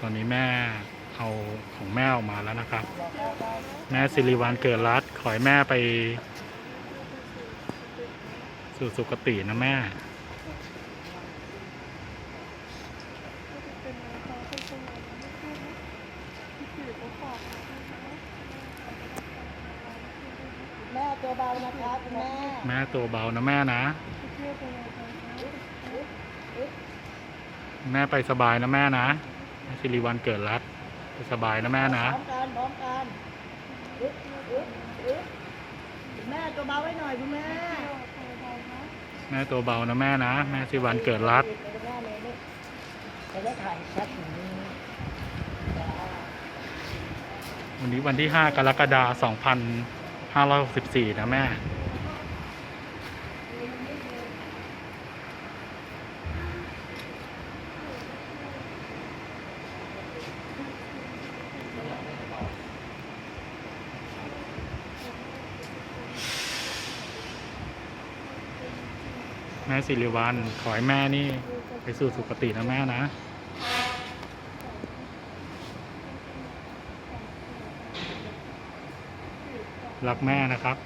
ตอนนี้แม่เอาของแม่ออกมาแล้วนะครับ แม่สิริวัลเกิดรัตน์ขอให้แม่ไป สู่สุคตินะแม่ แม่ตัวเบานะคะคุณแม่แม่ตัวเบานะแม่นะ แม่ไปสบายนะแม่นะแม่ สิริวัลเกิดรัตน์ไปสบายนะแม่นะพร้อมกันพร้อมกันอึ๊บอึ๊บอึ๊บแม่ตัวเบาไว้หน่อยคุณแม่ แม่ตัวเบานะแม่นะ แม่สิริวัลเกิดรัตน์ไปกับแม่เลยลูกจะได้ถ่ายชัดอย่างนี้จ้าวันนี้วันที่ 5 กรกฎาคม 2564 นะแม่ แม่สิริวัลขอให้แม่นี่ไปสู่สุคตินะแม่นะรักแม่นะครับ